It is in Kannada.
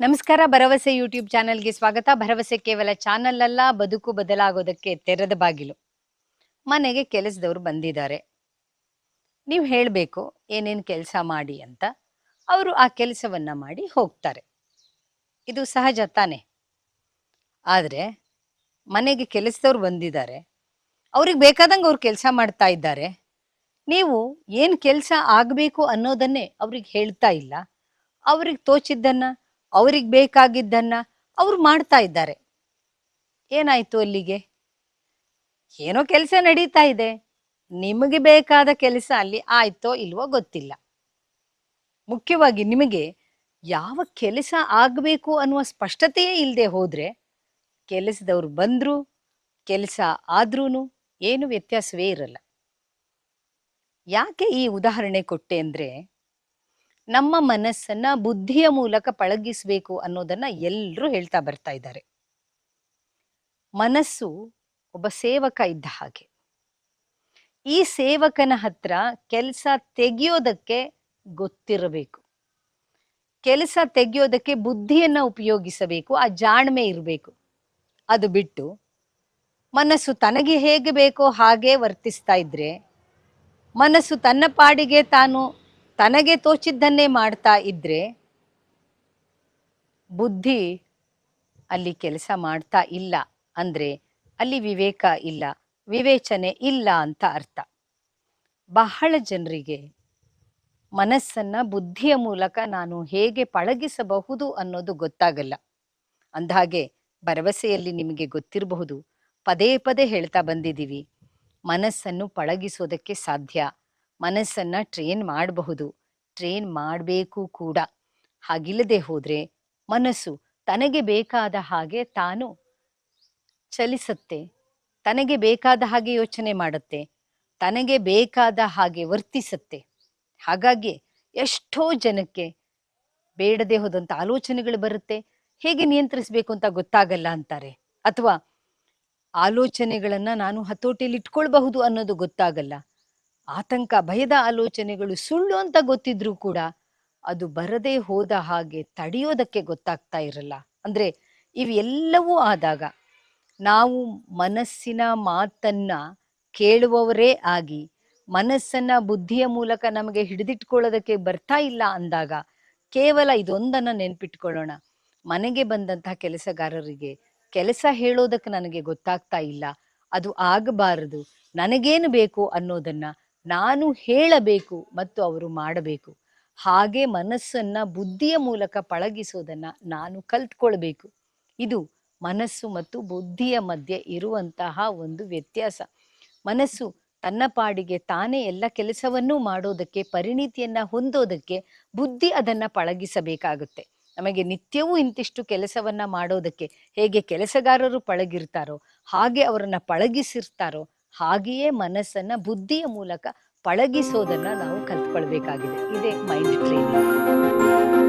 ನಮಸ್ಕಾರ, ಭರವಸೆ ಯೂಟ್ಯೂಬ್ ಚಾನೆಲ್ಗೆ ಸ್ವಾಗತ. ಭರವಸೆ ಕೇವಲ ಚಾನಲ್ ಅಲ್ಲ ಬದುಕು ಬದಲಾಗೋದಕ್ಕೆ ತೆರೆದ ಬಾಗಿಲು. ಮನೆಗೆ ಕೆಲಸದವ್ರು ಬಂದಿದ್ದಾರೆ. ನೀವು ಹೇಳಬೇಕು, ಏನೇನು ಕೆಲಸ ಮಾಡಿ ಅಂತ. ಅವರು ಆ ಕೆಲಸವನ್ನ ಮಾಡಿ ಹೋಗ್ತಾರೆ. ಇದು ಸಹಜ ತಾನೆ? ಆದರೆ, ಮನೆಗೆ ಕೆಲಸದವ್ರು ಬಂದಿದ್ದಾರೆ. ಅವ್ರಿಗೆ ಬೇಕಾದಂಗೆ ಅವ್ರು ಕೆಲಸ ಮಾಡ್ತಾ ಇದ್ದಾರೆ. ನೀವು ಏನು ಕೆಲಸ ಆಗಬೇಕು ಅನ್ನೋದನ್ನೇ ಅವ್ರಿಗೆ ಹೇಳ್ತಾ ಇಲ್ಲ. ಅವ್ರಿಗೆ ತೋಚಿದ್ದನ್ನ ಅವ್ರಿಗೆ ಬೇಕಾಗಿದ್ದನ್ನ ಅವ್ರು ಮಾಡ್ತಾ ಇದ್ದಾರೆ. ಏನಾಯ್ತು ಅಲ್ಲಿಗೆ? ಏನೋ ಕೆಲಸ ನಡೀತಾ ಇದೆ. ನಿಮಗೆ ಬೇಕಾದ ಕೆಲಸ ಅಲ್ಲಿ ಆಯ್ತೋ ಇಲ್ವೋ ಗೊತ್ತಿಲ್ಲ. ಮುಖ್ಯವಾಗಿ ನಿಮಗೆ ಯಾವ ಕೆಲಸ ಆಗಬೇಕು ಅನ್ನುವ ಸ್ಪಷ್ಟತೆಯೇ ಇಲ್ಲದೆ ಹೋದ್ರೆ ಕೆಲಸದವ್ರು ಬಂದ್ರು, ಕೆಲಸ ಆದ್ರೂನು ಏನು ವ್ಯತ್ಯಾಸವೇ ಇರಲ್ಲ. ಯಾಕೆ ಈ ಉದಾಹರಣೆ ಕೊಟ್ಟೆ ಅಂದ್ರೆ ನಮ್ಮ ಮನಸ್ಸನ್ನ ಬುದ್ಧಿಯ ಮೂಲಕ ಪಳಗಿಸ್ಬೇಕು ಅನ್ನೋದನ್ನ ಎಲ್ಲರೂ ಹೇಳ್ತಾ ಬರ್ತಾ ಇದ್ದಾರೆ. ಮನಸ್ಸು ಒಬ್ಬ ಸೇವಕ ಇದ್ದ ಹಾಗೆ. ಈ ಸೇವಕನ ಹತ್ರ ಕೆಲಸ ತೆಗೆಯೋದಕ್ಕೆ ಗೊತ್ತಿರಬೇಕು. ಕೆಲಸ ತೆಗೆಯೋದಕ್ಕೆ ಬುದ್ಧಿಯನ್ನ ಉಪಯೋಗಿಸಬೇಕು, ಆ ಜಾಣ್ಮೆ ಇರಬೇಕು. ಅದು ಬಿಟ್ಟು ಮನಸ್ಸು ತನಗೆ ಹೇಗೆ ಬೇಕೋ ಹಾಗೆ ವರ್ತಿಸ್ತಾ ಇದ್ರೆ ಮನಸ್ಸು ತನ್ನ ಪಾಡಿಗೆ ತಾನು ತನಗೆ ತೋಚಿದ್ದನ್ನೇ ಮಾಡ್ತಾ ಇದ್ರೆ ಬುದ್ಧಿ ಅಲ್ಲಿ ಕೆಲಸ ಮಾಡ್ತಾ ಇಲ್ಲ ಅಂದ್ರೆ ಅಲ್ಲಿ ವಿವೇಕ ಇಲ್ಲ, ವಿವೇಚನೆ ಇಲ್ಲ ಅಂತ ಅರ್ಥ. ಬಹಳ ಜನರಿಗೆ ಮನಸ್ಸನ್ನ ಬುದ್ಧಿಯ ಮೂಲಕ ನಾನು ಹೇಗೆ ಪಳಗಿಸಬಹುದು ಅನ್ನೋದು ಗೊತ್ತಾಗಲ್ಲ. ಅಂದಹಾಗೆ ಭರವಸೆಯಲ್ಲಿ ನಿಮಗೆ ಗೊತ್ತಿರಬಹುದು, ಪದೇ ಪದೇ ಹೇಳ್ತಾ ಬಂದಿದ್ದೀವಿ, ಮನಸ್ಸನ್ನು ಪಳಗಿಸೋದಕ್ಕೆ ಸಾಧ್ಯ ಮನಸ್ಸನ್ನ ಟ್ರೈನ್ ಮಾಡಬಹುದು. ಟ್ರೈನ್ ಮಾಡಬೇಕು ಕೂಡ. ಹಾಗಿಲ್ಲದೆ ಹೋದ್ರೆ ಮನಸ್ಸು ತನಗೆ ಬೇಕಾದ ಹಾಗೆ ತಾನು ಚಲಿಸುತ್ತೆ. ತನಗೆ ಬೇಕಾದ ಹಾಗೆ ಯೋಚನೆ ಮಾಡುತ್ತೆ. ತನಗೆ ಬೇಕಾದ ಹಾಗೆ ವರ್ತಿಸುತ್ತೆ. ಹಾಗಾಗಿ ಎಷ್ಟೋ ಜನಕ್ಕೆ ಬೇಡದೆ ಹೋದಂಥ ಆಲೋಚನೆಗಳು ಬರುತ್ತೆ. ಹೇಗೆ ನಿಯಂತ್ರಿಸಬೇಕು ಅಂತ ಗೊತ್ತಾಗಲ್ಲ ಅಂತಾರೆ. ಅಥವಾ ಆಲೋಚನೆಗಳನ್ನ ನಾನು ಹತೋಟಿಯಲ್ಲಿ ಇಟ್ಕೊಳ್ಬಹುದು ಅನ್ನೋದು ಗೊತ್ತಾಗಲ್ಲ. ಆತಂಕ, ಭಯದ ಆಲೋಚನೆಗಳು ಸುಳ್ಳು ಅಂತ ಗೊತ್ತಿದ್ರೂ ಕೂಡ ಅದು ಬರದೇ ಹೋದ ಹಾಗೆ ತಡೆಯೋದಕ್ಕೆ ಗೊತ್ತಾಗ್ತಾ ಇರಲ್ಲ. ಅಂದ್ರೆ ಇವೆಲ್ಲವೂ ಆದಾಗ ನಾವು ಮನಸ್ಸಿನ ಮಾತನ್ನ ಕೇಳುವವರೇ ಆಗಿ ಮನಸ್ಸನ್ನ ಬುದ್ಧಿಯ ಮೂಲಕ ನಮಗೆ ಹಿಡಿದಿಟ್ಕೊಳ್ಳೋದಕ್ಕೆ ಬರ್ತಾ ಇಲ್ಲ ಅಂದಾಗ ಕೇವಲ ಇದೊಂದನ್ನ ನೆನ್ಪಿಟ್ಕೊಳ್ಳೋಣ. ಮನೆಗೆ ಬಂದಂತಹ ಕೆಲಸಗಾರರಿಗೆ ಕೆಲಸ ಹೇಳೋದಕ್ಕೆ ನನಗೆ ಗೊತ್ತಾಗ್ತಾ ಇಲ್ಲ. ಅದು ಆಗಬಾರದು. ನನಗೇನು ಬೇಕು ಅನ್ನೋದನ್ನ ನಾನು ಹೇಳಬೇಕು ಮತ್ತು ಅವರು ಮಾಡಬೇಕು. ಹಾಗೆ ಮನಸ್ಸನ್ನ ಬುದ್ಧಿಯ ಮೂಲಕ ಪಳಗಿಸೋದನ್ನ ನಾನು ಕಲ್ತ್ಕೊಳ್ಬೇಕು. ಇದು ಮನಸ್ಸು ಮತ್ತು ಬುದ್ಧಿಯ ಮಧ್ಯೆ ಇರುವಂತಹ ಒಂದು ವ್ಯತ್ಯಾಸ. ಮನಸ್ಸು ತನ್ನ ಪಾಡಿಗೆ ತಾನೇ ಎಲ್ಲ ಕೆಲಸವನ್ನೂ ಮಾಡೋದಕ್ಕೆ, ಪರಿಣಿತಿಯನ್ನ ಹೊಂದೋದಕ್ಕೆ ಬುದ್ಧಿ ಅದನ್ನ ಪಳಗಿಸಬೇಕಾಗುತ್ತೆ. ನಮಗೆ ನಿತ್ಯವೂ ಇಂತಿಷ್ಟು ಕೆಲಸವನ್ನ ಮಾಡೋದಕ್ಕೆ ಹೇಗೆ ಕೆಲಸಗಾರರು ಪಳಗಿರ್ತಾರೋ, ಹಾಗೆ ಅವರನ್ನ ಪಳಗಿಸಿರ್ತಾರೋ ಹಾಗೆಯೇ ಮನಸ್ಸನ್ನ ಬುದ್ಧಿಯ ಮೂಲಕ ಪಳಗಿಸೋದನ್ನ ನಾವು ಕಲ್ತ್ಕೊಳ್ಬೇಕಾಗಿದೆ. ಇದೇ ಮೈಂಡ್ ಟ್ರೈನಿಂಗ್